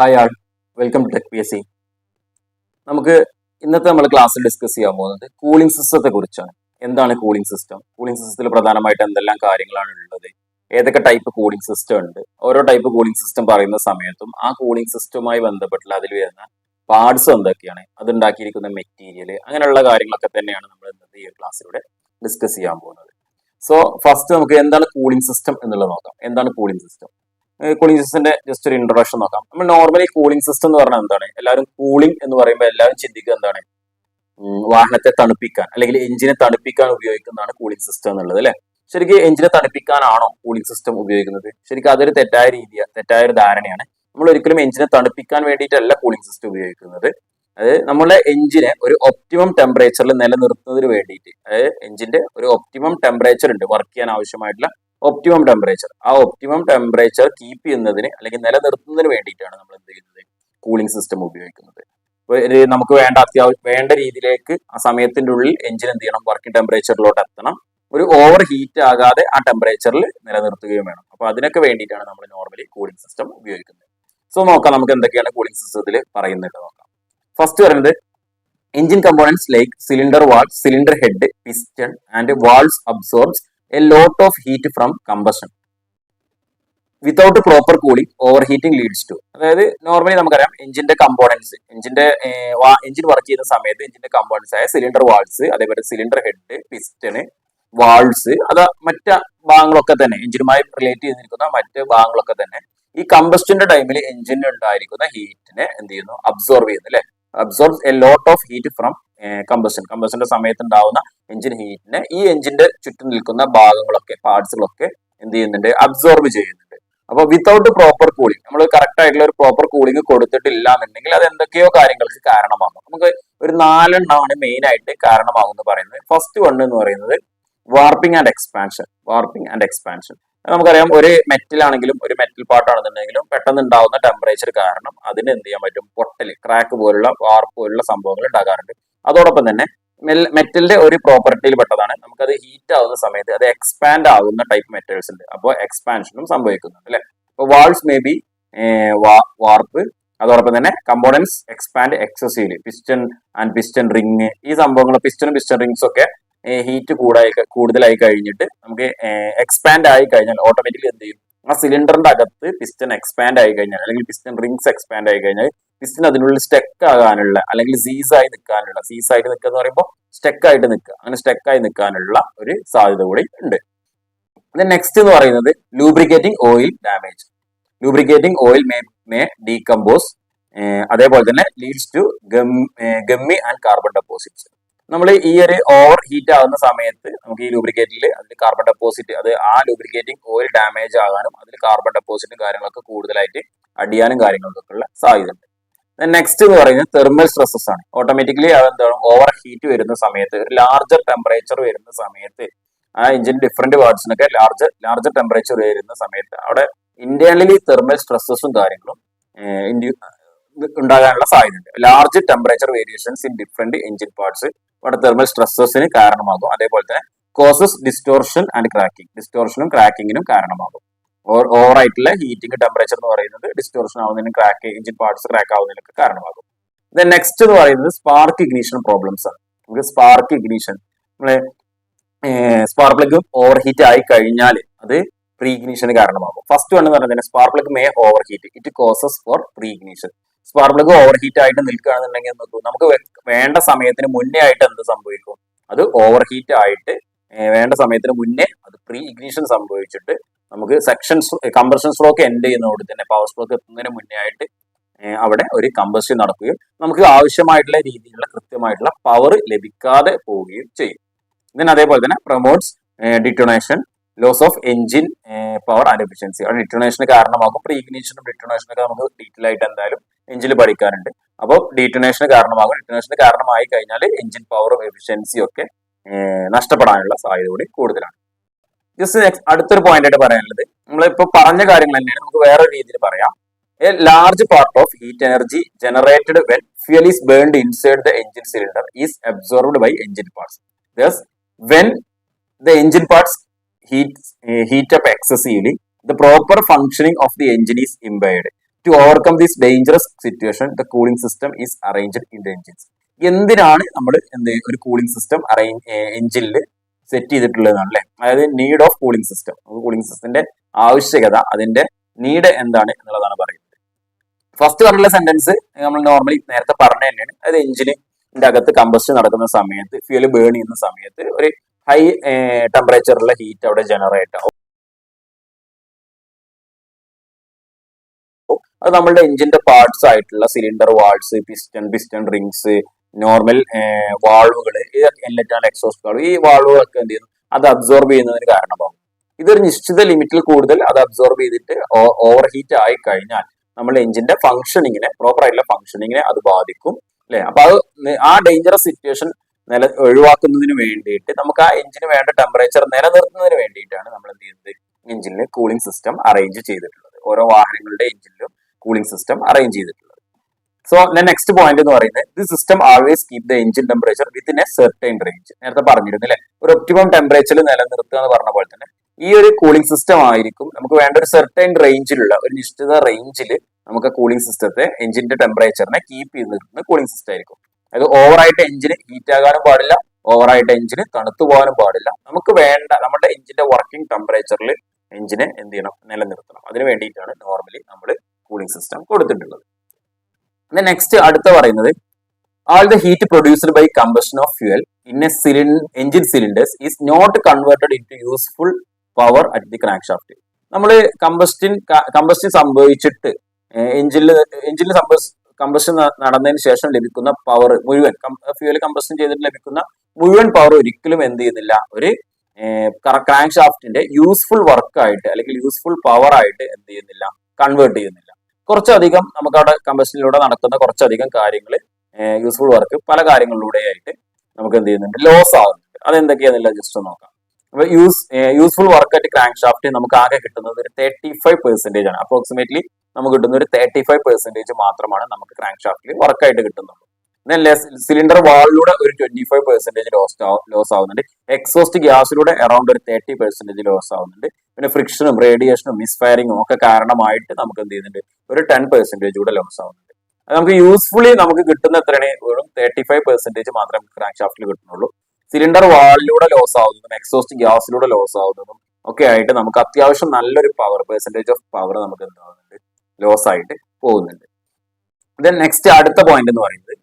Hi all welcome to tech P S C നമുക്ക് ഇന്നത്തെ നമ്മൾ ക്ലാസ്സിൽ ഡിസ്കസ് ചെയ്യാൻ പോകുന്നത് കൂളിംഗ് സിസ്റ്റത്തെ കുറിച്ചാണ്. എന്താണ് കൂളിംഗ് സിസ്റ്റം കൂളിംഗ് സിസ്റ്റത്തിൽ പ്രധാനമായിട്ട് എന്തെല്ലാം കാര്യങ്ങളാണ് ഉള്ളത്? ഏതൊക്കെ ടൈപ്പ് കൂളിംഗ് സിസ്റ്റം ഉണ്ട്? ഓരോ ടൈപ്പ് കൂളിംഗ് സിസ്റ്റം പറയുന്ന സമയത്തും ആ കൂളിംഗ് സിസ്റ്റവുമായി ബന്ധപ്പെട്ടുള്ള അതിൽ വരുന്ന പാർട്സ് എന്തൊക്കെയാണ്? അതുണ്ടാക്കിയിരിക്കുന്ന മെറ്റീരിയൽ അങ്ങനെയുള്ള കാര്യങ്ങളൊക്കെ തന്നെയാണ് നമ്മൾ ഇന്നത്തെ ഈ ക്ലാസ്സിലൂടെ ഡിസ്കസ് ചെയ്യാൻ പോകുന്നത്. സോ ഫസ്റ്റ് നമുക്ക് എന്താണ് കൂളിംഗ് സിസ്റ്റം എന്നുള്ളത് നോക്കാം. എന്താണ് കൂളിംഗ് സിസ്റ്റം കൂളിംഗ് സിസ്റ്റത്തിന്റെ ജസ്റ്റ് ഒരു ഇൻട്രൊഡക്ഷൻ നോക്കാം. നമ്മൾ നോർമലി കൂളിംഗ് സിസ്റ്റം എന്ന് പറഞ്ഞാൽ എന്താണ്? എല്ലാവരും കൂളിംഗ് എന്ന് പറയുമ്പോൾ എല്ലാവരും ചിന്തിക്കുക എന്താണ്? വാഹനത്തെ തണുപ്പിക്കാൻ അല്ലെങ്കിൽ എഞ്ചിനെ തണുപ്പിക്കാൻ ഉപയോഗിക്കുന്നതാണ് കൂളിംഗ് സിസ്റ്റം എന്നുള്ളത് അല്ലെ? ശരിക്കും എഞ്ചിനെ തണുപ്പിക്കാനാണോ കൂളിംഗ് സിസ്റ്റം ഉപയോഗിക്കുന്നത്? ശരിക്കും അതൊരു തെറ്റായ രീതിയാണ് തെറ്റായ ഒരു ധാരണയാണ്. നമ്മൾ ഒരിക്കലും എഞ്ചിനെ തണുപ്പിക്കാൻ വേണ്ടിയിട്ടല്ല കൂളിംഗ് സിസ്റ്റം ഉപയോഗിക്കുന്നത്. അതായത് നമ്മളെ എഞ്ചിനെ ഒരു ഒപ്റ്റിമം ടെമ്പറേച്ചറിൽ നിലനിർത്തുന്നതിന് വേണ്ടിയിട്ട് അതായത് എഞ്ചിന്റെ ഒരു ഒപ്റ്റിമം ടെമ്പറേച്ചർ ഉണ്ട് വർക്ക് ചെയ്യാൻ ആവശ്യമായിട്ടുള്ള ഒപ്റ്റിമം ടെമ്പറേച്ചർ ആ ഒപ്റ്റിമം ടെമ്പറേച്ചർ കീപ്പ് ചെയ്യുന്നതിന് അല്ലെങ്കിൽ നിലനിർത്തുന്നതിന് വേണ്ടിയിട്ടാണ് നമ്മൾ എന്ത് ചെയ്യുന്നത്? കൂളിംഗ് സിസ്റ്റം ഉപയോഗിക്കുന്നത്. നമുക്ക് വേണ്ട അത്യാവശ്യം വേണ്ട രീതിയിലേക്ക് ആ സമയത്തിന്റെ ഉള്ളിൽ എഞ്ചിൻ എന്ത് ചെയ്യണം? വർക്കിംഗ് ടെമ്പറേച്ചറിലോട്ട് എത്തണം. ഒരു ഓവർ ഹീറ്റ് ആകാതെ ആ ടെമ്പറേച്ചറിൽ നിലനിർത്തുകയും വേണം. അപ്പൊ അതിനൊക്കെ വേണ്ടിയിട്ടാണ് നമ്മൾ നോർമലി കൂളിംഗ് സിസ്റ്റം ഉപയോഗിക്കുന്നത്. സോ നോക്കാം നമുക്ക് എന്തൊക്കെയാണ് കൂളിംഗ് സിസ്റ്റത്തിൽ പറയുന്നത് നോക്കാം. ഫസ്റ്റ് പറയുന്നത് engine components like cylinder wall cylinder head piston and walls absorbs a lot of heat from combustion without proper cooling over heating leads to അതായത് നോർമലി നമുക്കറിയാം എഞ്ചിന്റെ കമ്പോണൻസ് എഞ്ചിന്റെ എഞ്ചിൻ വർക്ക് ചെയ്യുന്ന സമയത്ത് എഞ്ചിന്റെ കമ്പോണൻസ് ആയ സിലിണ്ടർ വാൾസ് അതേപോലെ cylinder head piston walls അത് മറ്റ് ഭാഗങ്ങളൊക്കെ തന്നെ എഞ്ചിനുമായി റിലേറ്റ് ചെയ്തിരിക്കുന്ന മറ്റ് ഭാഗങ്ങളൊക്കെ തന്നെ ഈ കമ്പസ്റ്റിന്റെ ടൈമിൽ എഞ്ചിനിൽ ഉണ്ടായിരിക്കുന്ന ഹീറ്റിനെ എന്ത് ചെയ്യുന്നു? അബ്സോർവ് ചെയ്യുന്നു അല്ലെ? Absorb a lot of heat from combustion കമ്പസ്റ്റന്റെ സമയത്ത് ഉണ്ടാവുന്ന എഞ്ചിൻ ഹീറ്റിനെ ഈ എഞ്ചിന്റെ ചുറ്റും നിൽക്കുന്ന ഭാഗങ്ങളൊക്കെ പാർട്സുകളൊക്കെ എന്ത് ചെയ്യുന്നുണ്ട്? അബ്സോർബ് ചെയ്യുന്നുണ്ട്. അപ്പൊ വിത്തൗട്ട് പ്രോപ്പർ കൂളിംഗ് നമ്മൾ കറക്റ്റ് ആയിട്ടുള്ള ഒരു പ്രോപ്പർ കൂളിംഗ് കൊടുത്തിട്ടില്ല എന്നുണ്ടെങ്കിൽ അത് എന്തൊക്കെയോ കാര്യങ്ങൾക്ക് കാരണമാകും. നമുക്ക് ഒരു നാലെണ്ണമാണ് മെയിൻ ആയിട്ട് കാരണമാകും എന്ന് പറയുന്നത്. ഫസ്റ്റ് വൺ എന്ന് പറയുന്നത് warping and expansion warping and expansion നമുക്കറിയാം ഒരു മെറ്റൽ ആണെങ്കിലും ഒരു മെറ്റൽ പാർട്ടാണെന്നുണ്ടെങ്കിലും പെട്ടെന്ന് ഉണ്ടാവുന്ന ടെമ്പറേച്ചർ കാരണം അതിന് എന്ത് ചെയ്യാൻ പറ്റും? പൊട്ടൽ ക്രാക്ക് പോലുള്ള വാർപ്പ് പോലുള്ള സംഭവങ്ങൾ ഉണ്ടാകാറുണ്ട്. അതോടൊപ്പം തന്നെ മെറ്റലിന്റെ ഒരു പ്രോപ്പർട്ടിയിൽ പെട്ടതാണ്. നമുക്കത് ഹീറ്റ് ആവുന്ന സമയത്ത് അത് എക്സ്പാൻഡ് ആവുന്ന ടൈപ്പ് മെറ്റൽസ് ഉണ്ട്. അപ്പോൾ എക്സ്പാൻഷനും സംഭവിക്കുന്നുണ്ട് അല്ലെ? അപ്പോൾ വാൾസ് മേ ബി വാർപ്പ് അതോടൊപ്പം തന്നെ components expand excessively piston and piston ring ഈ സംഭവങ്ങൾ പിസ്റ്റണും പിസ്റ്റൺ റിങ്സ് ഒക്കെ ഹീറ്റ് കൂടായി കൂടുതലായി കഴിഞ്ഞിട്ട് നമുക്ക് എക്സ്പാൻഡ് ആയി കഴിഞ്ഞാൽ ഓട്ടോമാറ്റിക്കലി എന്ത് ചെയ്യും? ആ സിലിണ്ടറിന്റെ അകത്ത് പിസ്റ്റൺ എക്സ്പാൻഡ് ആയി കഴിഞ്ഞാൽ അല്ലെങ്കിൽ പിസ്റ്റൺ റിങ്സ് എക്സ്പാൻഡ് ആയി കഴിഞ്ഞാൽ പിസ്റ്റൺ അതിനുള്ളിൽ സ്റ്റെക്ക് ആകാനുള്ള അല്ലെങ്കിൽ സീസ് ആയി നിൽക്കാനുള്ള സീസ് ആയിട്ട് നിൽക്കുക എന്ന് പറയുമ്പോൾ സ്റ്റെക്ക് ആയിട്ട് നിൽക്കുക. അങ്ങനെ സ്റ്റെക്ക് ആയി നിൽക്കാനുള്ള ഒരു സാധ്യത കൂടി ഉണ്ട്. നെക്സ്റ്റ് എന്ന് പറയുന്നത് lubricating oil damage lubricating oil may may decompose അതേപോലെ തന്നെ leads to gummy and carbon deposits നമ്മൾ ഈ ഒരു ഓവർ ഹീറ്റ് ആകുന്ന സമയത്ത് നമുക്ക് ഈ ലൂബ്രിക്കേറ്റിൽ അതിൽ കാർബൺ ഡെപ്പോസിറ്റ് അത് ആ ലൂബ്രിക്കേറ്റിംഗ് ഓയിൽ ഡാമേജ് ആകാനും അതിൽ കാർബൺ ഡെപ്പോസിറ്റും കാര്യങ്ങളൊക്കെ കൂടുതലായിട്ട് അടിയാനും കാര്യങ്ങൾക്കൊക്കെ ഉള്ള സാധ്യത ഉണ്ട് നെക്സ്റ്റ് എന്ന് പറയുന്നത് തെർമൽ സ്ട്രെസ്സസ് ആണ്. ഓട്ടോമാറ്റിക്കലി അത് എന്താണ്? ഓവർ ഹീറ്റ് വരുന്ന സമയത്ത് ഒരു ലാർജർ ടെമ്പറേച്ചർ വരുന്ന സമയത്ത് ആ എഞ്ചിൻ ഡിഫറെന്റ് പാർട്സിനൊക്കെ ലാർജ് ലാർജർ ടെമ്പറേച്ചർ വരുന്ന സമയത്ത് അവിടെ ഇന്റേണലി തെർമൽ സ്ട്രെസ്സസും കാര്യങ്ങളും ഉണ്ടാകാനുള്ള സാധ്യതയുണ്ട്. Large temperature variations in different engine parts അവിടെ തെർമൽ സ്ട്രെസ്സസിന് കാരണമാകും. അതേപോലെ തന്നെ കോസസ് ഡിസ്റ്റോർഷൻ ആൻഡ് ക്രാക്കിംഗ് ഡിസ്റ്റോർഷനും ക്രാക്കിങ്ങിനും കാരണമാകും. ഓവർ ആയിട്ടുള്ള ഹീറ്റിംഗ് ടെമ്പറേച്ചർ എന്ന് പറയുന്നത് ഡിസ്റ്റോർഷൻ ആവുന്നതിനും ക്രാക്ക് എഞ്ചിൻ പാർട്സ് ക്രാക്ക് ആവുന്നതിനൊക്കെ കാരണമാകും. ദെൻ നെക്സ്റ്റ് എന്ന് പറയുന്നത് സ്പാർക്ക് ഇഗ്നീഷൻ പ്രോബ്ലംസ് ആണ്. നമുക്ക് സ്പാർക്ക് ഇഗ്നീഷൻ നമ്മളെ സ്പാർക്ക് പ്ലഗ് ഓവർ ഹീറ്റ് ആയി കഴിഞ്ഞാൽ അത് പ്രീ ഇഗ്നീഷന് കാരണമാകും. ഫസ്റ്റ് വൺ എന്ന് പറഞ്ഞാൽ spark plug may over heat it causes for pre ignition spark plug over heat ആയിട്ട് നിൽക്കുകയാണെന്നുണ്ടെങ്കിൽ നോക്കൂ നമുക്ക് വേണ്ട സമയത്തിന് മുന്നേ ആയിട്ട് എന്ത് സംഭവിക്കും? അത് ഓവർ ഹീറ്റ് ആയിട്ട് വേണ്ട സമയത്തിന് മുന്നേ അത് പ്രീ ഇഗ്നീഷൻ സംഭവിച്ചിട്ട് നമുക്ക് സെക്ഷൻ കമ്പർഷൻ സ്ട്രോക്ക് എൻഡ് ചെയ്യുന്നതോടെ തന്നെ പവർ സ്ട്രോക്ക് എത്തുന്നതിന് മുന്നേ ആയിട്ട് അവിടെ ഒരു കമ്പസ്റ്റൻ നടക്കുകയും നമുക്ക് ആവശ്യമായിട്ടുള്ള രീതിയിലുള്ള കൃത്യമായിട്ടുള്ള പവർ ലഭിക്കാതെ പോവുകയും ചെയ്യും. ഇതിന് അതേപോലെ തന്നെ promotes detonation loss of engine power and efficiency അവിടെ ഡിറ്റോണേഷന് കാരണമാകും. പ്രീ ഇഗ്നീഷനും ഡിറ്റോണേഷനും ഒക്കെ നമുക്ക് ഡീറ്റെയിൽ ആയിട്ട് എന്തായാലും എഞ്ചിൽ പഠിക്കാറുണ്ട് അപ്പോൾ ഡീറ്റോണേഷന് കാരണമാകും. ഡിറ്റോണേഷന് കാരണമായി കഴിഞ്ഞാൽ എഞ്ചിൻ പവറും എഫിഷ്യൻസിയും ഒക്കെ നഷ്ടപ്പെടാനുള്ള സാധ്യത കൂടി കൂടുതലാണ്. ജസ്റ്റ് അടുത്തൊരു പോയിന്റ് ആയിട്ട് പറയാനുള്ളത്. നമ്മളിപ്പോ പറഞ്ഞ കാര്യങ്ങൾ തന്നെയാണ്. നമുക്ക് വേറെ രീതിയിൽ പറയാം. A large part of heat energy generated when fuel is burned inside the engine cylinder is absorbed by engine parts thus when the engine parts heat heat up excessively the proper proper of the engine is impaired to overcome this dangerous situation the cooling system is arranged in the engines എന്തിനാണ് നമ്മൾ എന്ത് ഒരു cooling system arrange എഞ്ചിനിൽ set ചെയ്തിട്ടുള്ളതാണ് അല്ലെ അതായത് need of cooling system cooling സിസ്റ്റത്തിന്റെ ആവശ്യകത അതിന്റെ നീഡ് എന്താണ് എന്നുള്ളതാണ് പറയുന്നത്. ഫസ്റ്റ് പറഞ്ഞുള്ള സെന്റൻസ് നമ്മൾ നോർമലി നേരത്തെ പറഞ്ഞ തന്നെയാണ്. അതായത് എഞ്ചിനിന്റെ അകത്ത് കമ്പസ്റ്റ് നടക്കുന്ന സമയത്ത് ഫ്യൂൽ ബേൺ ചെയ്യുന്ന സമയത്ത് ഒരു ഹൈ ടെമ്പറേച്ചറുള്ള ഹീറ്റ് അവിടെ ജനറേറ്റ് ആവും. അത് നമ്മളുടെ എഞ്ചിന്റെ പാർട്സ് ആയിട്ടുള്ള cylinder walls piston piston rings normal വാൾവുകൾ എല്ലാറ്റാണ് എക്സോസ്റ്റ് വാൾവ് ഈ വാൾവുകളൊക്കെ എന്ത് ചെയ്യുന്നു? അത് അബ്സോർബ് ചെയ്യുന്നതിന് കാരണമാകും ഇതൊരു നിശ്ചിത ലിമിറ്റിൽ കൂടുതൽ അത് അബ്സോർബ് ചെയ്തിട്ട് ഓവർ ഹീറ്റ് ആയി കഴിഞ്ഞാൽ നമ്മൾ എഞ്ചിന്റെ ഫംഗ്ഷനിങ്ങിനെ പ്രോപ്പർ ആയിട്ടുള്ള ഫംഗ്ഷനിങ്ങിനെ അത് ബാധിക്കും അല്ലെ? അപ്പൊ അത് ആ ഡേഞ്ചറസ് സിറ്റുവേഷൻ നില ഒഴിവാക്കുന്നതിന് വേണ്ടിയിട്ട് നമുക്ക് ആ എഞ്ചിന് വേണ്ട ടെമ്പറേച്ചർ നിലനിർത്തുന്നതിന് വേണ്ടിയിട്ടാണ് നമ്മൾ എന്ത് ചെയ്യുന്നത്? എഞ്ചിനിൽ കൂളിംഗ് സിസ്റ്റം അറേഞ്ച് ചെയ്തിട്ടുള്ളത്. ഓരോ വാഹനങ്ങളുടെ എഞ്ചിനിലും കൂളിംഗ് സിസ്റ്റം അറേഞ്ച് ചെയ്തിട്ടുള്ളത്. സോ നെക്സ്റ്റ് പോയിന്റ് എന്ന് പറയുന്നത് the system always keep the engine temperature within a certain range നേരത്തെ പറഞ്ഞിരുന്നു അല്ലെ? ഒരു ഒപ്റ്റിമം ടെമ്പറേച്ചറിൽ നിലനിർത്തുക എന്ന് പറഞ്ഞ പോലെ തന്നെ ഈ ഒരു കൂളിംഗ് സിസ്റ്റം ആയിരിക്കും നമുക്ക് വേണ്ട ഒരു സെർട്ടൈൻ റേഞ്ചിലുള്ള ഒരു നിശ്ചിത റേഞ്ചിൽ നമുക്ക് കൂളിംഗ് സിസ്റ്റത്തെ എഞ്ചിന്റെ ടെമ്പറേച്ചറിനെ കീപ്പ് ചെയ്ത് നിർത്തുന്ന കൂളിംഗ് സിസ്റ്റം ആയിരിക്കും. അത് ഓവറായിട്ട് എഞ്ചിന് ഹീറ്റ് ആകാനും പാടില്ല ഓവറായിട്ട് എഞ്ചിന് തണുത്തു പോകാനും പാടില്ല. നമുക്ക് വേണ്ട നമ്മുടെ എഞ്ചിന്റെ വർക്കിംഗ് ടെമ്പറേച്ചറിൽ എഞ്ചിനെ എന്ത് ചെയ്യണം? നിലനിർത്തണം. അതിന് വേണ്ടിയിട്ടാണ് നോർമലി നമ്മൾ കൂളിംഗ് സിസ്റ്റം കൊടുത്തിട്ടുള്ളത്. നെക്സ്റ്റ് അടുത്ത പറയുന്നത് all the heat produced by combustion of fuel in a cylinder engine cylinders is not converted into useful power at the crankshaft നമ്മൾ കമ്പസ്റ്റിൻ കമ്പസ്റ്റിൻ സംഭവിച്ചിട്ട് എഞ്ചിനിൽ എഞ്ചിനിൽ കമ്പസ്റ്റൻ നടന്നതിന് ശേഷം ലഭിക്കുന്ന പവർ മുഴുവൻ ഫ്യൂൽ കമ്പസ്റ്റൻ ചെയ്തിട്ട് ലഭിക്കുന്ന മുഴുവൻ പവർ ഒരിക്കലും എന്ത് ചെയ്യുന്നില്ല. ഒരു ക്രാങ്ക് ഷാഫ്റ്റിന്റെ യൂസ്ഫുൾ വർക്ക് ആയിട്ട് അല്ലെങ്കിൽ യൂസ്ഫുൾ പവർ ആയിട്ട് എന്ത് ചെയ്യുന്നില്ല. കൺവേർട്ട് ചെയ്യുന്നില്ല. കുറച്ചധികം നമുക്ക് അവിടെ കമ്പസ്റ്റനിലൂടെ നടക്കുന്ന കുറച്ചധികം കാര്യങ്ങൾ യൂസ്ഫുൾ വർക്ക് പല കാര്യങ്ങളിലൂടെ ആയിട്ട് നമുക്ക് എന്ത് ചെയ്യുന്നുണ്ട്? ലോസ് ആകുന്നുണ്ട് അതെന്തൊക്കെയാണെന്നില്ല ജസ്റ്റ് നോക്കാം. അപ്പൊ use useful work at crank shaft നമുക്ക് ആകെ കിട്ടുന്നത് ഒരു തേർട്ടി ഫൈവ് പെർസെന്റേജ് ആണ്. അപ്രോക്സിമേറ്റ്ലി നമുക്ക് കിട്ടുന്ന ഒരു തേർട്ടി ഫൈവ് പെർസെന്റേജ് മാത്രമാണ് നമുക്ക് ക്രാങ്ക് ഷാഫ്റ്റിൽ വർക്കായിട്ട് കിട്ടുന്നുള്ളൂ. സിലിണ്ടർ വാളിലൂടെ ഒരു twenty five percentage loss loss ആവുന്നുണ്ട്. എക്സോസ്റ്റ് ഗ്യാസിലൂടെ അറൌണ്ട് ഒരു തേർട്ടി പെർസെന്റേജ് ലോസ് ആവുന്നുണ്ട്. പിന്നെ ഫ്രിക്ഷനും റേഡിയേഷനും മിസ്ഫയറിങ്ങും ഒക്കെ കാരണമായിട്ട് നമുക്ക് എന്ത് ചെയ്യുന്നുണ്ട്? ഒരു ടെൻ പെർസെന്റേജ് കൂടെ ലോസ് ആവുന്നുണ്ട്. നമുക്ക് യൂസ്ഫുള്ളി നമുക്ക് കിട്ടുന്ന എത്രയാണ്? വെറും തേർട്ടി ഫൈവ് പെർസെന്റേജ് മാത്രമേ ക്രാങ്ക് ഷാഫ്റ്റിൽ കിട്ടുന്നുള്ളൂ. സിലിണ്ടർ വാളിലൂടെ ലോസ് ആവുന്നതും എക്സോസ്റ്റ് ഗ്യാസിലൂടെ ലോസ് ആവുന്നതും ഒക്കെ ആയിട്ട് നമുക്ക് അത്യാവശ്യം നല്ലൊരു പവർ പെർസെന്റേജ് ഓഫ് പവർ നമുക്ക് എന്താവുന്നുണ്ട് ലോസ് ആയിട്ട് പോകുന്നുണ്ട്. ദെൻ നെക്സ്റ്റ് അടുത്ത പോയിന്റ് എന്ന് പറയുന്നത്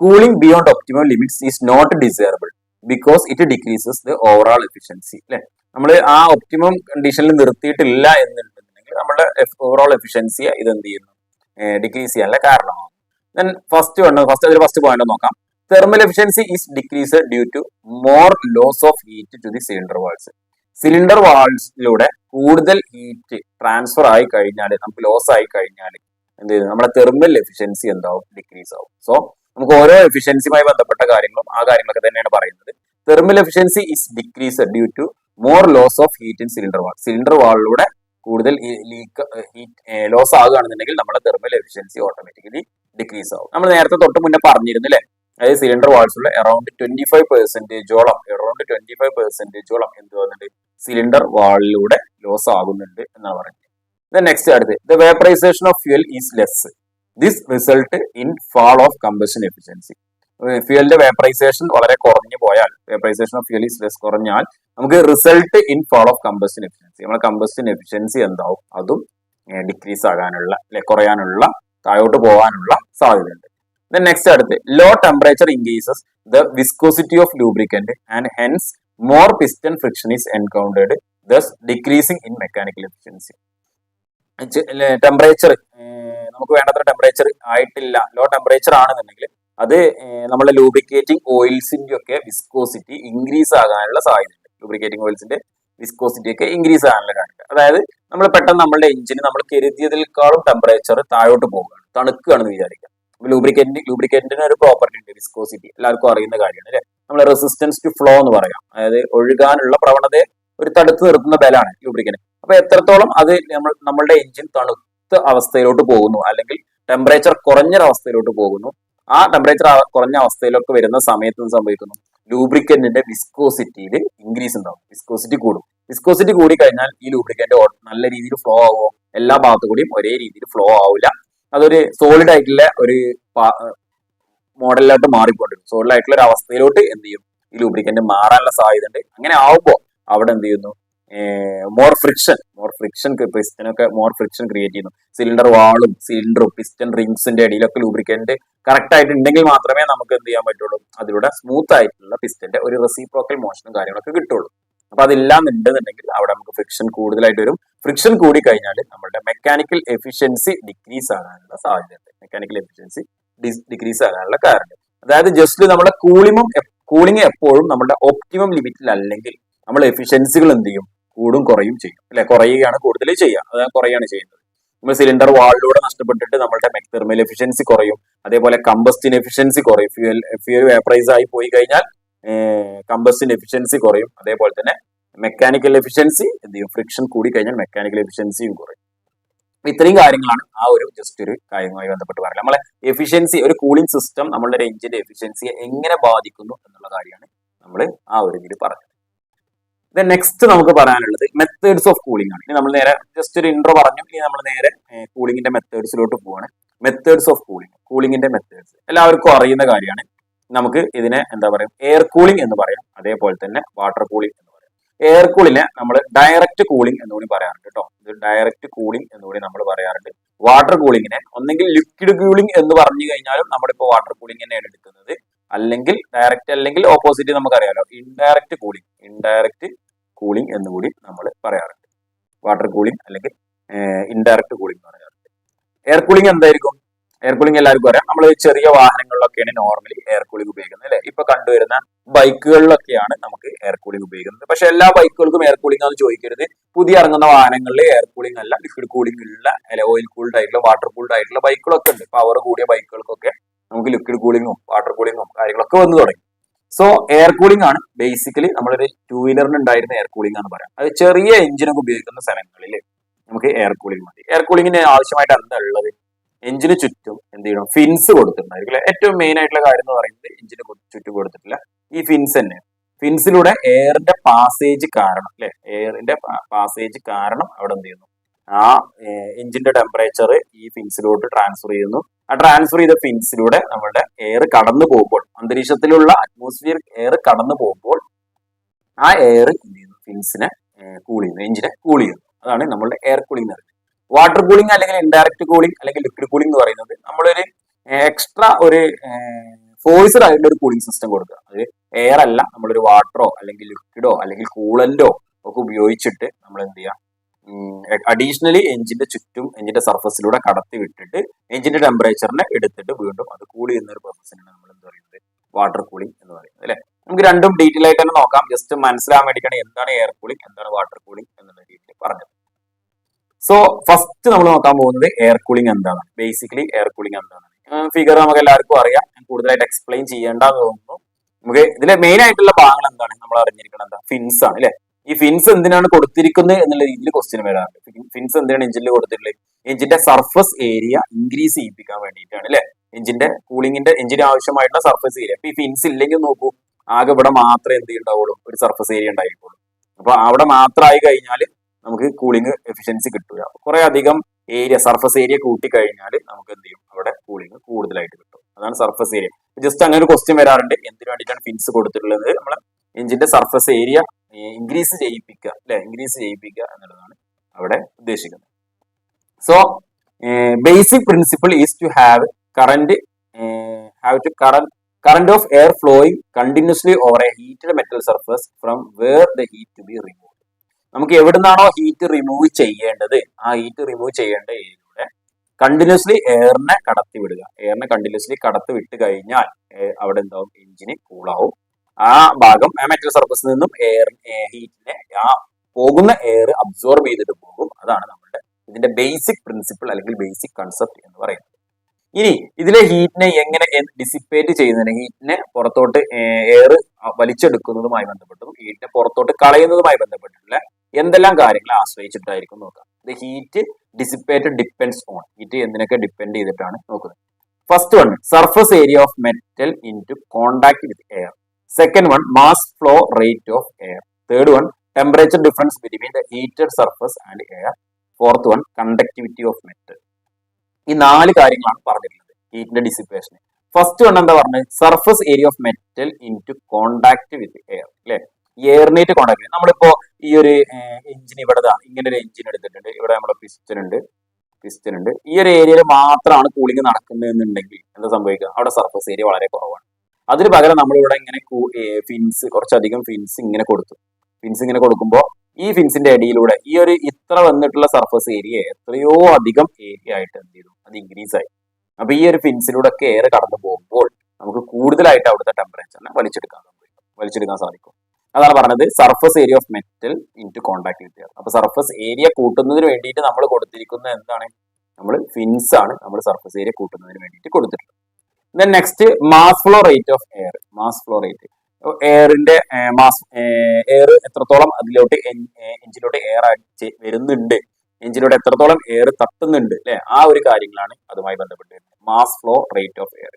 cooling beyond optimum limits is not desirable because it decreases the overall efficiency അല്ലെ? നമ്മൾ ആ ഒപ്റ്റിമം കണ്ടീഷനിൽ നിർത്തിയിട്ടില്ല എന്നുണ്ടെങ്കിൽ നമ്മുടെ ഓവറോൾ എഫിഷ്യൻസി ഇത് എന്ത് ചെയ്യുന്നു? ഡിക്രീസ് ചെയ്യാനുള്ള കാരണമാകും ദെൻ ഫസ്റ്റ് വേണ്ട ഫസ്റ്റ് അതിൽ ഫസ്റ്റ് പോയിന്റ് നോക്കാം. Thermal efficiency is decrease due to more loss of heat to the cylinder walls cylinder വാൾസിലൂടെ കൂടുതൽ ഹീറ്റ് ട്രാൻസ്ഫർ ആയി കഴിഞ്ഞാൽ നമുക്ക് ലോസ് ആയി കഴിഞ്ഞാൽ എന്ത് ചെയ്യുന്നു? നമ്മുടെ തെർമൽ എഫിഷ്യൻസി എന്താവും? ഡിക്രീസ് ആവും. സോ നമുക്ക് ഓരോ എഫിഷ്യൻസിയുമായി ബന്ധപ്പെട്ട കാര്യങ്ങളും ആ കാര്യങ്ങളൊക്കെ തന്നെയാണ് പറയുന്നത്. Thermal efficiency is decrease due to more loss of heat in cylinder wall cylinder വാളിലൂടെ കൂടുതൽ ലീക്ക് ഹീറ്റ് ലോസ് ആകുകയാണെന്നുണ്ടെങ്കിൽ നമ്മുടെ തെർമൽ എഫിഷ്യൻസി ഓട്ടോമാറ്റിക്കലി ഡിക്രീസ് ആവും. നമ്മൾ നേരത്തെ തൊട്ട് മുന്നേ പറഞ്ഞിരുന്നു അല്ലേ അതായത് സിലിണ്ടർ വാൾസിലുള്ള അറൌണ്ട് ട്വന്റി ഫൈവ് പെർസെന്റേജോളം അറൌണ്ട് ട്വന്റി ഫൈവ് പെർസെന്റേജോളം എന്ത് വന്നിട്ട് സിലിണ്ടർ വാളിലൂടെ ലോസ് ആകുന്നുണ്ട് എന്നാണ് പറയുന്നത്. നെക്സ്റ്റ് അടുത്ത് the vaporization of fuel is less this result in fall of combustion efficiency ഫ്യൂലിന്റെ vaporisation വളരെ കുറഞ്ഞു പോയാൽ വേപ്പറൈസേഷൻ ഓഫ് ഫ്യൂൽ സ്ട്രെസ് കുറഞ്ഞാൽ നമുക്ക് result in fall of combustion efficiency നമ്മുടെ കമ്പസ്റ്റൻ എഫിഷ്യൻസി എന്താവും? അതും ഡിക്രീസ് ആകാനുള്ള അല്ലെ കുറയാനുള്ള താഴോട്ട് പോകാനുള്ള സാധ്യതയുണ്ട്. നെക്സ്റ്റ് അടുത്ത് low temperature increases the viscosity of lubricant and hence more piston friction is encountered thus decreasing in mechanical efficiency temperature നമുക്ക് വേണ്ടത്ര ടെമ്പറേച്ചർ ആയിട്ടില്ല. ലോ ടെമ്പറേച്ചർ ആണെന്നുണ്ടെങ്കിൽ അത് നമ്മുടെ ലൂബ്രിക്കേറ്റിംഗ് ഓയിൽസിന്റെ ഒക്കെ വിസ്കോസിറ്റി ഇൻക്രീസ് ആകാനുള്ള സാധ്യതയുണ്ട്. ലൂബ്രിക്കേറ്റിംഗ് ഓയിൽസിന്റെ വിസ്കോസിറ്റി ഒക്കെ ഇൻക്രീസ് ആകാനുള്ള കാര്യം അതായത് നമ്മൾ പെട്ടെന്ന് നമ്മുടെ എഞ്ചിന് നമ്മൾ കരുതിയതിനേക്കാളും ടെമ്പറേച്ചർ താഴോട്ട് പോകുകയാണ് തണുക്കുകയാണെന്ന് വിചാരിക്കാം ലൂബ്രിക്കേറ്റിന് ലൂബ്രിക്കേറ്റിന് ഒരു പ്രോപ്പർട്ടി ഉണ്ട് വിസ്കോസിറ്റി എല്ലാവർക്കും അറിയുന്ന കാര്യമാണ് അല്ലെ? നമ്മൾ റെസിസ്റ്റൻസ് ടു ഫ്ലോ എന്ന് പറയാം. അതായത് ഒഴുകാനുള്ള പ്രവണതയെ ഒരു തടുത്ത് നിർത്തുന്ന ബലാണ് ലൂബ്രിക്കന് അപ്പൊ എത്രത്തോളം അത് നമ്മൾ നമ്മളുടെ എഞ്ചിൻ തണുത്ത അവസ്ഥയിലോട്ട് പോകുന്നു അല്ലെങ്കിൽ ടെമ്പറേച്ചർ കുറഞ്ഞൊരവസ്ഥയിലോട്ട് പോകുന്നു ആ ടെമ്പറേച്ചർ കുറഞ്ഞ അവസ്ഥയിലൊക്കെ വരുന്ന സമയത്ത് സംഭവിക്കുന്നു? ലൂബ്രിക്കന്റിന്റെ വിസ്കോസിറ്റിയിൽ ഇൻക്രീസ് ഉണ്ടാവും വിസ്കോസിറ്റി കൂടും. വിസ്കോസിറ്റി കൂടി കഴിഞ്ഞാൽ ഈ ലൂബ്രിക്കന്റ് നല്ല രീതിയിൽ ഫ്ലോ ആവുമോ എല്ലാ ഭാഗത്തു കൂടിയും ഒരേ രീതിയിൽ ഫ്ലോ ആവില്ല അതൊരു സോളിഡ് ആയിട്ടുള്ള ഒരു മോഡലിലോട്ട് മാറിക്കൊണ്ടിരിക്കും. സോളിഡ് ആയിട്ടുള്ള ഒരു അവസ്ഥയിലോട്ട് എന്ത് ചെയ്യും? ഈ ലൂബ്രിക്കന്റ് മാറാനുള്ള സാധ്യത ഉണ്ട് അങ്ങനെ ആവുമ്പോൾ അവിടെ എന്ത് ചെയ്യുന്നു? മോർ ഫ്രിക്ഷൻ മോർ ഫ്രിക്ഷൻ പിസ്റ്റനൊക്കെ മോർ ഫ്രിക്ഷൻ ക്രിയേറ്റ് ചെയ്യുന്നു. സിലിണ്ടർ വാളും സിലിണ്ടറും പിസ്റ്റൻ റിങ്സിന്റെ അടിയിലൊക്കെ ലൂബ്രിക്കന്റ് കറക്റ്റ് ആയിട്ട് ഉണ്ടെങ്കിൽ മാത്രമേ നമുക്ക് എന്ത് ചെയ്യാൻ പറ്റുള്ളൂ? അതിലൂടെ സ്മൂത്ത് ആയിട്ടുള്ള പിസ്റ്റന്റെ ഒരു റെസിപ്രോക്കൽ മോഷനും കാര്യങ്ങളൊക്കെ കിട്ടുള്ളൂ. അപ്പൊ അതെല്ലാം ഉണ്ടെന്നുണ്ടെങ്കിൽ അവിടെ നമുക്ക് ഫ്രിക്ഷൻ കൂടുതലായിട്ട് വരും. ഫ്രിക്ഷൻ കൂടി കഴിഞ്ഞാൽ നമ്മുടെ മെക്കാനിക്കൽ എഫിഷ്യൻസി ഡിക്രീസ് ആകാനുള്ള സാധ്യതയുണ്ട്. മെക്കാനിക്കൽ എഫിഷ്യൻസി ഡിക്രീസ് ആകാനുള്ള കാരണം. അതായത് ജസ്റ്റ് നമ്മുടെ കൂളിമും കൂളിംഗ് എപ്പോഴും നമ്മുടെ ഒപ്റ്റിമം ലിമിറ്റിൽ അല്ലെങ്കിൽ നമ്മൾ എഫിഷ്യൻസികൾ എന്ത് ചെയ്യും? കൂടും കുറയും ചെയ്യും. അല്ലെ? കുറയുകയാണ് കൂടുതൽ ചെയ്യുക. അത് കുറയാണ് ചെയ്യുന്നത്. നമ്മൾ സിലിണ്ടർ വാളിലൂടെ നഷ്ടപ്പെട്ടിട്ട് നമ്മുടെ തെർമൽ എഫിഷ്യൻസി കുറയും. അതേപോലെ കമ്പസ്റ്റിൻ എഫിഷ്യൻസി കുറയും. ഫ്യൂൽ ഫ്യൂൽ വേപ്പറൈസ് ആയി പോയി കഴിഞ്ഞാൽ കമ്പസ്റ്റിൻ എഫിഷ്യൻസി കുറയും. അതേപോലെ തന്നെ മെക്കാനിക്കൽ എഫിഷ്യൻസി എന്ത് ചെയ്യും? ഫ്രിക്ഷൻ കൂടി കഴിഞ്ഞാൽ മെക്കാനിക്കൽ എഫിഷ്യൻസിയും കുറയും. ഇത്രയും കാര്യങ്ങളാണ് ആ ഒരു ജസ്റ്റ് ഒരു കാര്യവുമായി ബന്ധപ്പെട്ട് പറയുന്നത്. നമ്മളെ എഫിഷ്യൻസി ഒരു കൂളിംഗ് സിസ്റ്റം നമ്മളുടെ ഒരു എഞ്ചിന്റെ എഫിഷ്യൻസിയെ എങ്ങനെ ബാധിക്കുന്നു എന്നുള്ള കാര്യമാണ് നമ്മൾ ആ ഒരു ഇതിൽ പറഞ്ഞത്. ദെൻ നെക്സ്റ്റ് നമുക്ക് പറയാനുള്ളത് മെത്തേഡ്സ് ഓഫ് കൂളിംഗ് ആണ്. ഇനി നമ്മൾ നേരെ ജസ്റ്റ് ഒരു ഇൻട്രോ പറഞ്ഞു. ഇനി നമ്മൾ നേരെ കൂളിംഗിന്റെ മെത്തേഡ്സിലോട്ട് പോവാണ്. മെത്തേഡ്സ് ഓഫ് കൂളിംഗ് കൂളിംഗിന്റെ മെത്തേഡ്സ് എല്ലാവർക്കും അറിയുന്ന കാര്യമാണ്. നമുക്ക് ഇതിനെ എന്താ പറയുക എയർ കൂളിംഗ് എന്ന് പറയാം. അതേപോലെ തന്നെ വാട്ടർ കൂളിംഗ് എന്ന് പറയാം. എയർ കൂളിനെ നമ്മൾ ഡയറക്റ്റ് കൂളിംഗ് എന്ന് കൂടി പറയാറുണ്ട് കേട്ടോ ഇത് ഡയറക്റ്റ് കൂളിംഗ് എന്ന് കൂടി നമ്മൾ പറയാറുണ്ട്. വാട്ടർ കൂളിങ്ങിനെ ഒന്നെങ്കിൽ ലിക്വിഡ് കൂളിംഗ് എന്ന് പറഞ്ഞു കഴിഞ്ഞാലും നമ്മളിപ്പോൾ വാട്ടർ കൂളിംഗ് തന്നെയാണ് എടുക്കുന്നത്. അല്ലെങ്കിൽ ഡയറക്റ്റ് അല്ലെങ്കിൽ ഓപ്പോസിറ്റ് നമുക്കറിയാലോ. ഇൻഡയറക്റ്റ് കൂളിംഗ് ഇൻഡയറക്റ്റ് കൂളിംഗ് എന്ന് കൂടി നമ്മൾ പറയാറുണ്ട്. വാട്ടർ കൂളിംഗ് അല്ലെങ്കിൽ ഇൻഡയറക്റ്റ് കൂളിംഗ് എന്ന് പറയാറുണ്ട്. എയർ കൂളിംഗ് എന്തായിരിക്കും? എയർ കൂളിംഗ് എല്ലാവർക്കും അറിയാം. നമ്മൾ ചെറിയ വാഹനങ്ങളിലൊക്കെയാണ് നോർമലി എയർ കൂളിംഗ് ഉപയോഗിക്കുന്നത് അല്ലെ? ഇപ്പൊ കണ്ടുവരുന്ന ബൈക്കുകളിലൊക്കെയാണ് നമുക്ക് എയർ കൂളിംഗ് ഉപയോഗിക്കുന്നത്. പക്ഷെ എല്ലാ ബൈക്കുകൾക്കും എയർ കൂളിംഗ് ആണെന്ന് ചോദിക്കരുത്. പുതിയ ഇറങ്ങുന്ന വാഹനങ്ങളിൽ എയർ കൂളിംഗ് അല്ല ലിക്വിഡ് കൂളിംഗ് ഉള്ള അല്ലെ ഓയിൽ കൂൾഡ് ആയിട്ടുള്ള വാട്ടർ കൂൾഡ് ആയിട്ടുള്ള ബൈക്കുകളൊക്കെ ഉണ്ട്. പവർ കൂടിയ ബൈക്കുകൾക്കൊക്കെ നമുക്ക് ലിക്വിഡ് കൂളിംഗും വാട്ടർ കൂളിംഗും കാര്യങ്ങളൊക്കെ വന്നു തുടങ്ങി. സോ എയർ കൂളിംഗ് ആണ്. ബേസിക്കലി നമ്മളൊരു ടൂ വീലറിന് ഉണ്ടായിരുന്ന എയർ കൂളിംഗ് ആണ് പറയാം. അത് ചെറിയ എഞ്ചിനൊക്കെ ഉപയോഗിക്കുന്ന സ്ഥലങ്ങളിൽ നമുക്ക് എയർ കൂളിംഗ് മതി. എയർ കൂളിംഗിന് ആവശ്യമായിട്ട് എന്താ ഉള്ളത്? എഞ്ചിന് ചുറ്റും എന്ത് ചെയ്യണം? ഫിൻസ് കൊടുത്തിട്ടുണ്ടായിരിക്കും ഏറ്റവും മെയിൻ ആയിട്ടുള്ള കാര്യം എന്ന് പറയുന്നത് എഞ്ചിന് ചുറ്റും കൊടുത്തിട്ടില്ല. ഈ ഫിൻസ് തന്നെ. ഫിൻസിലൂടെ എയറിന്റെ പാസേജ് കാരണം അല്ലെ? എയറിന്റെ പാസേജ് കാരണം അവിടെ എന്ത് ചെയ്യുന്നു? ആ എഞ്ചിന്റെ ടെമ്പറേച്ചർ ഈ ഫിൻസിലോട്ട് ട്രാൻസ്ഫർ ചെയ്യുന്നു. ആ ട്രാൻസ്ഫർ ചെയ്ത ഫിൻസിലൂടെ നമ്മുടെ എയർ കടന്നു പോകുമ്പോൾ അന്തരീക്ഷത്തിലുള്ള അറ്റ്മോസ്ഫിയർ എയർ കടന്നു പോകുമ്പോൾ ആ എയർ എന്ത് ചെയ്യുന്നു? ഫിൻസിനെ കൂൾ ചെയ്യുന്നു. എഞ്ചിനെ കൂൾ ചെയ്യുന്നു. അതാണ് നമ്മളുടെ എയർ കൂളിംഗ് എന്ന് പറയുന്നത്. വാട്ടർ കൂളിംഗ് അല്ലെങ്കിൽ ഇൻഡയറക്റ്റ് കൂളിംഗ് അല്ലെങ്കിൽ ലിക്വിഡ് കൂളിംഗ് എന്ന് പറയുന്നത് നമ്മളൊരു എക്സ്ട്രാ ഒരു ഫോഴ്സ്ഡ് ആയിട്ടുള്ള ഒരു കൂളിംഗ് സിസ്റ്റം കൊടുക്കുക. അത് എയർ അല്ല നമ്മളൊരു വാട്ടറോ അല്ലെങ്കിൽ ലിക്വിഡോ അല്ലെങ്കിൽ കൂളന്റോ ഒക്കെ ഉപയോഗിച്ചിട്ട് നമ്മൾ എന്ത് ചെയ്യുക? അഡീഷണലി എഞ്ചിന്റെ ചുറ്റും എഞ്ചിന്റെ സർഫസിലൂടെ കടത്തി വിട്ടിട്ട് എഞ്ചിന്റെ ടെമ്പറേച്ചറിനെ എടുത്തിട്ട് വീണ്ടും അത് കൂൾ ചെയ്യുന്ന ഒരു പ്രോസസ്സിനാണ് നമ്മൾ എന്ത് പറയുന്നത്? വാട്ടർ കൂളിംഗ് എന്ന് പറയുന്നത് അല്ലെ? നമുക്ക് രണ്ടും ഡീറ്റെയിൽ ആയിട്ട് തന്നെ നോക്കാം. ജസ്റ്റ് മനസ്സിലാൻ വേണ്ടിയിട്ടാണ് എന്താണ് എയർ കൂളിംഗ് എന്താണ് വാട്ടർ കൂളിംഗ് എന്നുള്ള രീതിയിൽ പറഞ്ഞത്. സോ ഫസ്റ്റ് നമ്മൾ നോക്കാൻ പോകുന്നത് എയർ കൂളിംഗ് എന്താണ് ബേസിക്കലി എയർ കൂളിംഗ് എന്താണ് ഫിഗർ നമുക്ക് എല്ലാവർക്കും അറിയാം. കൂടുതലായിട്ട് എക്സ്പ്ലെയിൻ ചെയ്യേണ്ടെന്ന് തോന്നുന്നു. നമുക്ക് ഇതിലെ മെയിൻ ആയിട്ടുള്ള ഭാഗങ്ങൾ എന്താണ് നമ്മൾ അറിഞ്ഞിരിക്കണം. എന്താ? ഫിൻസ് ആണ് അല്ലെ? ഈ ഫിൻസ് എന്തിനാണ് കൊടുത്തിരിക്കുന്നത് എന്നുള്ള രീതിയിൽ ക്വസ്റ്റ്യൻ വരാറുണ്ട്. ഫിൻസ് എന്തിനാണ് എഞ്ചിനിൽ കൊടുത്തിട്ടുള്ളത്? എഞ്ചിന്റെ സർഫസ് ഏരിയ ഇൻക്രീസ് ചെയ്യിപ്പിക്കാൻ വേണ്ടിയിട്ടാണ് അല്ലെ? എഞ്ചിന്റെ കൂളിംഗിന്റെ എഞ്ചിന് ആവശ്യമായിട്ടുള്ള സർഫസ് ഏരിയ അപ്പൊ ഈ ഫിൻസ് ഇല്ലെങ്കിൽ നോക്കൂ ആകെ ഇവിടെ മാത്രമേ എന്ത് ഉണ്ടാവുള്ളൂ ഒരു സർഫസ് ഏരിയ ഉണ്ടായിരിക്കുള്ളൂ അപ്പൊ അവിടെ മാത്രമായി കഴിഞ്ഞാൽ നമുക്ക് കൂളിംഗ് എഫിഷ്യൻസി കിട്ടില്ല കുറെ അധികം ഏരിയ സർഫസ് ഏരിയ കൂട്ടി കഴിഞ്ഞാൽ നമുക്ക് എന്ത് ചെയ്യും? അവിടെ കൂളിംഗ് കൂടുതലായിട്ട് കിട്ടും. അതാണ് സർഫസ് ഏരിയ ജസ്റ്റ് അങ്ങനെ ഒരു ക്വസ്റ്റ്യൻ വരാറുണ്ട്. എന്തിനു വേണ്ടിയിട്ടാണ് ഫിൻസ് കൊടുത്തിട്ടുള്ളത്? നമ്മളെ എഞ്ചിന്റെ സർഫസ് ഏരിയ ഇൻക്രീസ് ചെയ്യിപ്പിക്കുക അല്ലെ? ഇൻക്രീസ് ചെയ്യിപ്പിക്കുക എന്നുള്ളതാണ് അവിടെ ഉദ്ദേശിക്കുന്നത്. So basic principle is to have current have to current current of air flowing continuously over a heated metal surface from where the heat to be remove നമുക്ക് എവിടുന്നാണോ heat remove ചെയ്യേണ്ടത്? ആ heat remove ചെയ്യേണ്ട ഏരിയയിലൂടെ continuously എയറിനെ കടത്തി വിടുക എയറിനെ continuously കടത്തി വിട്ട് കഴിഞ്ഞാൽ അവിടെ എന്താവും? എഞ്ചിന് കൂളാവും ആ ഭാഗം മെറ്റൽ സർഫസിൽ നിന്നും എയർ ഹീറ്റിനെ ആ പോകുന്ന എയർ അബ്സോർബ് ചെയ്തിട്ട് പോകും. അതാണ് നമ്മുടെ ഇതിന്റെ ബേസിക് പ്രിൻസിപ്പിൾ അല്ലെങ്കിൽ ബേസിക് കൺസെപ്റ്റ് എന്ന് പറയുന്നത്. ഇനി ഇതിലെ ഹീറ്റിനെ എങ്ങനെ ഡിസിപ്പേറ്റ് ചെയ്യുന്നതിന് ഹീറ്റിനെ പുറത്തോട്ട് എയർ വലിച്ചെടുക്കുന്നതുമായി ബന്ധപ്പെട്ടതും ഹീറ്റിനെ പുറത്തോട്ട് കളയുന്നതുമായി ബന്ധപ്പെട്ടിട്ടുള്ള എന്തെല്ലാം കാര്യങ്ങളെ ആശ്രയിച്ചിട്ടായിരിക്കും നോക്കാം ഇത് heat dissipate depends on heat എന്തിനൊക്കെ ഡിപ്പെൻഡ് ചെയ്തിട്ടാണ് നോക്കുന്നത്. First one surface area of metal in to contact with air Second one mass flow rate of air third one temperature difference between the heated surface and air fourth one conductivity of metal ഈ നാല് കാര്യങ്ങളാണ് പറഞ്ഞിട്ടുള്ളത് ഹീറ്റിന്റെ dissipation first one എന്താ പറഞ്ഞത്? Surface area of metal in to contact with air അല്ലെ എയറിനേറ്റ് contact നമ്മളിപ്പോ ഈ ഒരു എഞ്ചിൻ ഇവിടെ ഇങ്ങനെ ഒരു എഞ്ചിൻ എടുത്തിട്ടുണ്ട്. ഇവിടെ നമ്മുടെ പിസ്റ്റൺ ഉണ്ട്. പിസ്റ്റൺ ഉണ്ട്. ഈ ഒരു ഏരിയയിൽ മാത്രമാണ് കൂളിംഗ് നടക്കുന്നത് എന്നുണ്ടെങ്കിൽ എന്താ സംഭവിക്കുക? അവിടെ സർഫസ് ഏരിയ വളരെ കുറവാണ്. അതിന് പകരം നമ്മളിവിടെ ഇങ്ങനെ ഫിൻസ് കുറച്ചധികം ഫിൻസ് ഇങ്ങനെ കൊടുത്തു. ഫിൻസ് ഇങ്ങനെ കൊടുക്കുമ്പോൾ ഈ ഫിൻസിന്റെ അടിയിലൂടെ ഈ ഒരു ഇത്ര വന്നിട്ടുള്ള സർഫസ് ഏരിയ എത്രയോ അധികം ഏരിയ ആയിട്ട് എന്ത് ചെയ്തു? അത് ഇൻക്രീസ് ആയി. അപ്പൊ ഈ ഒരു ഫിൻസിലൂടെ ഒക്കെ എയർ കടന്നു പോകുമ്പോൾ നമുക്ക് കൂടുതലായിട്ട് അവിടുത്തെ ടെമ്പറേച്ചറിനെ വലിച്ചെടുക്കാൻ വലിച്ചെടുക്കാൻ സാധിക്കും. അതാണ് പറഞ്ഞത് surface area of metal in to contact with അപ്പൊ സർഫസ് ഏരിയ കൂട്ടുന്നതിന് വേണ്ടിയിട്ട് നമ്മൾ കൊടുത്തിരിക്കുന്ന എന്താണ്? നമ്മൾ ഫിൻസ് ആണ് നമ്മൾ സർഫസ് ഏരിയ കൂട്ടുന്നതിന് വേണ്ടിയിട്ട് കൊടുത്തിട്ടുള്ളത്. Then next mass flow rate of air mass flow rate എയറിന്റെ mass air എത്രത്തോളം അതിലോട്ട് എഞ്ചിലോട്ട് എയർ അടിച്ച് വരുന്നുണ്ട്. എഞ്ചിലോട്ട് എത്രത്തോളം എയർ തട്ടുന്നുണ്ട് അല്ലെ? ആ ഒരു കാര്യങ്ങളാണ് അതുമായി ബന്ധപ്പെട്ട് വരുന്നത് mass flow rate of air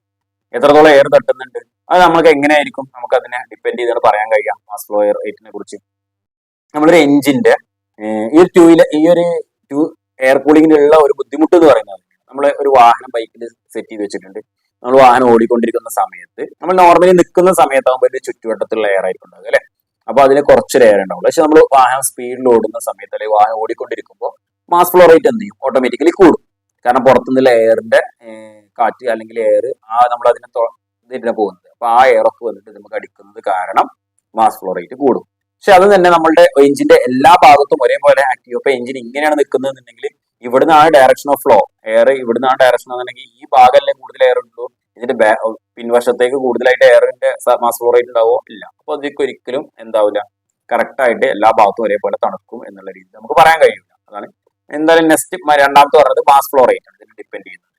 എത്രത്തോളം എയർ തട്ടുന്നുണ്ട്? അത് നമുക്ക് എങ്ങനെയായിരിക്കും? നമുക്ക് അതിനെ ഡിപ്പെൻഡ് ചെയ്താണ് പറയാൻ കഴിയാം. മാസ് ഫ്ലോ എയർ റേറ്റിനെ കുറിച്ച്. നമ്മളൊരു എഞ്ചിന്റെ ഈ ഒരു ടൂയിൽ ഈ ഒരു ടൂ എയർ കൂളിങ്ങിനുള്ള ഒരു ബുദ്ധിമുട്ട് എന്ന് പറയുന്നത് നമ്മൾ ഒരു വാഹനം ബൈക്കിൽ സെറ്റ് ചെയ്ത് വെച്ചിട്ടുണ്ട്. നമ്മൾ വാഹനം ഓടിക്കൊണ്ടിരിക്കുന്ന സമയത്ത് നമ്മൾ നോർമലി നിൽക്കുന്ന സമയത്താകുമ്പോൾ ഇതിന്റെ ചുറ്റുവട്ടത്തുള്ള എയർ ആയിരിക്കും അല്ലെ? അപ്പൊ അതിന് കുറച്ചൊരു എയർ ഉണ്ടാവുള്ളൂ. പക്ഷെ നമ്മൾ വാഹനം സ്പീഡിൽ ഓടുന്ന സമയത്ത് അല്ലെങ്കിൽ വാഹനം ഓടിക്കൊണ്ടിരിക്കുമ്പോൾ മാസ് ഫ്ലോ റേറ്റ് എന്ത് ചെയ്യും? ഓട്ടോമാറ്റിക്കലി കൂടും. കാരണം പുറത്തുനിന്നുള്ള എയറിന്റെ കാറ്റ് അല്ലെങ്കിൽ എയർ ആ നമ്മൾ അതിനെ ഇതിനെ പോകുന്നത്. അപ്പൊ ആ എയർ ഒക്കെ വന്നിട്ട് നമുക്ക് അടിക്കുന്നത് കാരണം മാസ് ഫ്ലോ റേറ്റ് കൂടും. പക്ഷെ അത് തന്നെ നമ്മളുടെ എഞ്ചിന്റെ എല്ലാ ഭാഗത്തും ഒരേപോലെ ആക്റ്റീവ് അപ്പൊ എഞ്ചിൻ ഇങ്ങനെയാണ് നിൽക്കുന്നത് എന്നുണ്ടെങ്കിൽ ആ ഡയറക്ഷൻ ഓഫ് ഫ്ലോ എയർ ഇവിടുന്ന് ആ ഡയറക്ഷൻ എന്നുണ്ടെങ്കിൽ ഈ ഭാഗമല്ലേ കൂടുതൽ എയർ ഉള്ളൂ. ഇതിന്റെ പിൻവശത്തേക്ക് കൂടുതലായിട്ട് എയറിന്റെ മാസ് ഫ്ലോ റേറ്റ് ഉണ്ടാവോ? ഇല്ല. അപ്പൊ അതിക്ക് ഒരിക്കലും എന്താവില്ല കറക്റ്റ് ആയിട്ട് എല്ലാ ഭാഗത്തും ഒരേപോലെ തണുക്കും എന്നുള്ള രീതി നമുക്ക് പറയാൻ കഴിയില്ല അതാണ് എന്തായാലും നെക്സ്റ്റ് രണ്ടാമത്തെ പറഞ്ഞത് മാസ് ഫ്ലോ റേറ്റ് ആണ്. ഇതിന് ഡിപ്പെൻഡ് ചെയ്യുന്നത്.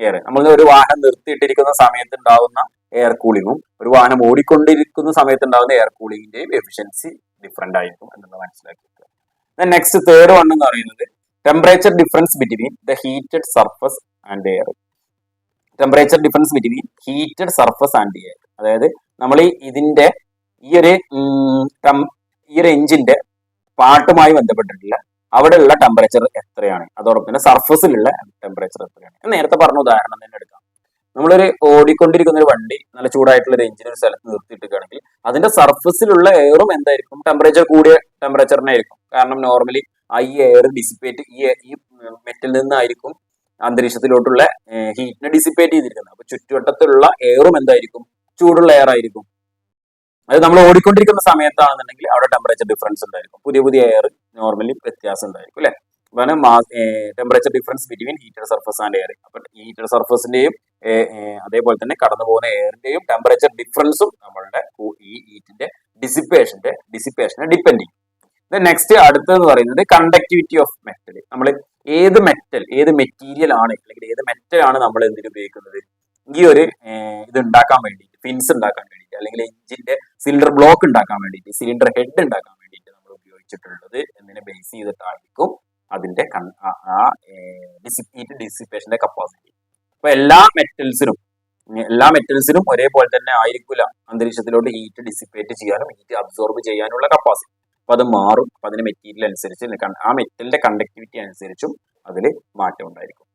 എയർ നമ്മൾ ഒരു വാഹനം നിർത്തിയിട്ടിരിക്കുന്ന സമയത്ത് ഉണ്ടാവുന്ന എയർ കൂളിങ്ങും ഒരു വാഹനം ഓടിക്കൊണ്ടിരിക്കുന്ന സമയത്ത് ഉണ്ടാവുന്ന എയർ കൂളിങ്ങിന്റെയും എഫിഷ്യൻസി ഡിഫറെന്റ് ആയിരിക്കും എന്നുള്ളത് മനസ്സിലാക്കി നെക്സ്റ്റ് തേർഡ് വൺ എന്ന് പറയുന്നത് temperature difference between the heated surface and air temperature difference between heated surface and air അതായത് നമ്മൾ ഈ ഇതിന്റെ ഈ ഒരു ഈ ഒരു എഞ്ചിന്റെ പാട്ടുമായി ബന്ധപ്പെട്ടിട്ടുള്ള അവിടെയുള്ള ടെമ്പറേച്ചർ എത്രയാണ്? അതോടൊപ്പം തന്നെ സർഫസിലുള്ള ടെമ്പറേച്ചർ എത്രയാണ്? നേരത്തെ പറഞ്ഞ ഉദാഹരണം തന്നെ എടുക്കാം. നമ്മളൊരു ഓടിക്കൊണ്ടിരിക്കുന്ന ഒരു വണ്ടി നല്ല ചൂടായിട്ടുള്ള ഒരു എഞ്ചിൻ ഒരു സ്ഥലത്ത് നിർത്തിയിട്ടിരിക്കുകയാണെങ്കിൽ അതിന്റെ സർഫസിലുള്ള എയറും എന്തായിരിക്കും? ടെമ്പറേച്ചർ കൂടിയ ടെമ്പറേച്ചറിനായിരിക്കും കാരണം നോർമലി ഈ എയർ ഡിസിപ്പേറ്റ് ഈ ഈ മെറ്റലിൽ നിന്നായിരിക്കും അന്തരീക്ഷത്തിലോട്ടുള്ള ഹീറ്റിനെ ഡിസിപ്പേറ്റ് ചെയ്തിരിക്കുന്നത്. അപ്പൊ ചുറ്റുവട്ടത്തിലുള്ള എയറും എന്തായിരിക്കും? ചൂടുള്ള എയർ ആയിരിക്കും. അത് നമ്മൾ ഓടിക്കൊണ്ടിരിക്കുന്ന സമയത്താണെന്നുണ്ടെങ്കിൽ അവിടെ ടെമ്പറേച്ചർ ഡിഫറൻസ് ഉണ്ടായിരിക്കും. പുതിയ പുതിയ എയർ നോർമലി വ്യത്യാസം ഉണ്ടായിരിക്കും അല്ലെ? അതാണ് temperature difference between heated surface and air അപ്പൊ ഹീറ്റഡ് സർഫസിന്റെയും അതേപോലെ തന്നെ കടന്നു പോകുന്ന എയറിന്റെയും ടെമ്പറേച്ചർ ഡിഫറൻസും നമ്മളുടെ ഈ ഹീറ്റിന്റെ ഡിസിപ്പേഷന്റെ ഡിസിപ്പേഷനെ ഡിപ്പെൻഡ് ചെയ്യും. നെക്സ്റ്റ് അടുത്തെന്ന് പറയുന്നത് കണ്ടക്ടിവിറ്റി ഓഫ് മെറ്റൽ നമ്മൾ ഏത് മെറ്റൽ ഏത് മെറ്റീരിയൽ ആണ് അല്ലെങ്കിൽ ഏത് മെറ്റൽ ആണ് നമ്മൾ എന്തിനു ഉപയോഗിക്കുന്നത്? ഈ ഒരു ഇത് ഉണ്ടാക്കാൻ വേണ്ടിയിട്ട് ഫിൻസ് ഉണ്ടാക്കാൻ വേണ്ടിയിട്ട് അല്ലെങ്കിൽ എഞ്ചിന്റെ സിലിണ്ടർ ബ്ലോക്ക് ഉണ്ടാക്കാൻ വേണ്ടിയിട്ട് സിലിണ്ടർ ഹെഡ് ഉണ്ടാക്കാൻ വേണ്ടിയിട്ട് നമ്മൾ ഉപയോഗിച്ചിട്ടുള്ളത് എന്നിനെ ബേസ് ചെയ്തിട്ടായിരിക്കും അതിന്റെ ആ- ഡിസിപ്പേറ്റ് ഡിസിപ്പേഷന്റെ കപ്പാസിറ്റി അപ്പൊ എല്ലാ മെറ്റൽസിനും എല്ലാ മെറ്റൽസിനും ഒരേപോലെ തന്നെ ആയിരിക്കില്ല അന്തരീക്ഷത്തിലോട്ട് ഹീറ്റ് ഡിസിപ്പേറ്റ് ചെയ്യാനും ഹീറ്റ് അബ്സോർബ് ചെയ്യാനുള്ള കപ്പാസിറ്റി അപ്പൊ അത് മാറും. അപ്പൊ അതിന്റെ മെറ്റീരിയൽ അനുസരിച്ച് ആ മെറ്റലിന്റെ കണ്ടക്ടിവിറ്റി അനുസരിച്ചും അതിൽ മാറ്റം ഉണ്ടായിരിക്കും